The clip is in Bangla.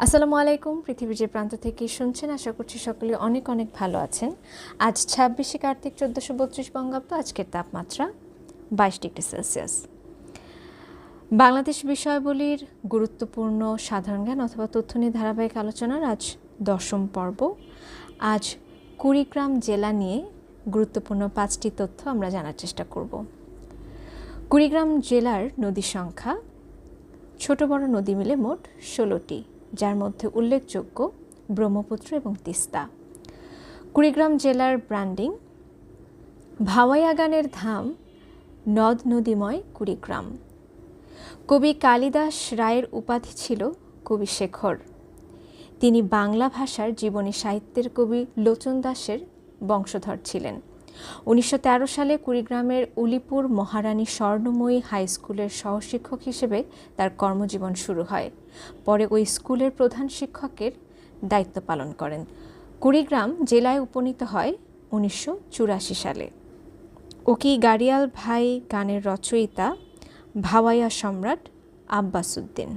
আসসালামু আলাইকুম, পৃথিবীর যে প্রান্ত থেকে শুনছেন, আশা করছি সকলে অনেক অনেক ভালো আছেন। আজ ছাব্বিশে কার্তিক চোদ্দোশো বত্রিশ বঙ্গাব্দ, আজকের তাপমাত্রা বাইশ ডিগ্রি সেলসিয়াস। বাংলাদেশ বিষয়াবলীর গুরুত্বপূর্ণ সাধারণ জ্ঞান অথবা তথ্য নিয়ে ধারাবাহিক আলোচনার আজ দশম পর্ব। আজ কুড়িগ্রাম জেলা নিয়ে গুরুত্বপূর্ণ পাঁচটি তথ্য আমরা জানার চেষ্টা করব। কুড়িগ্রাম জেলার নদী সংখ্যা, ছোট বড় নদী মিলে মোট ষোলোটি। যার মধ্যে উল্লেখযোগ্য ব্রহ্মপুত্র এবং তিস্তা। কুড়িগ্রাম জেলার ব্র্যান্ডিং ভাওয়াইয়া গানের ধাম, নদ নদীময় কুড়িগ্রাম। কবি কালিদাস রায়ের উপাধি ছিল কবি শেখর। তিনি বাংলা ভাষার জীবনী সাহিত্যের কবি লোচন দাসের বংশধর ছিলেন। উনিশশো তেরো সালে কুড়িগ্রামের উলিপুর মহারানী স্বর্ণময়ী হাই স্কুলের সহশিক্ষক হিসেবে তার কর্মজীবন শুরু হয়। পরে ওই স্কুলের প্রধান শিক্ষকের দায়িত্ব পালন করেন। কুড়িগ্রাম জেলায় উপনীত হয় উনিশশো চুরাশি সালে। ওকি গাড়িয়াল ভাই গানের রচয়িতা ভাওয়াইয়া সম্রাট আব্বাসুদ্দিন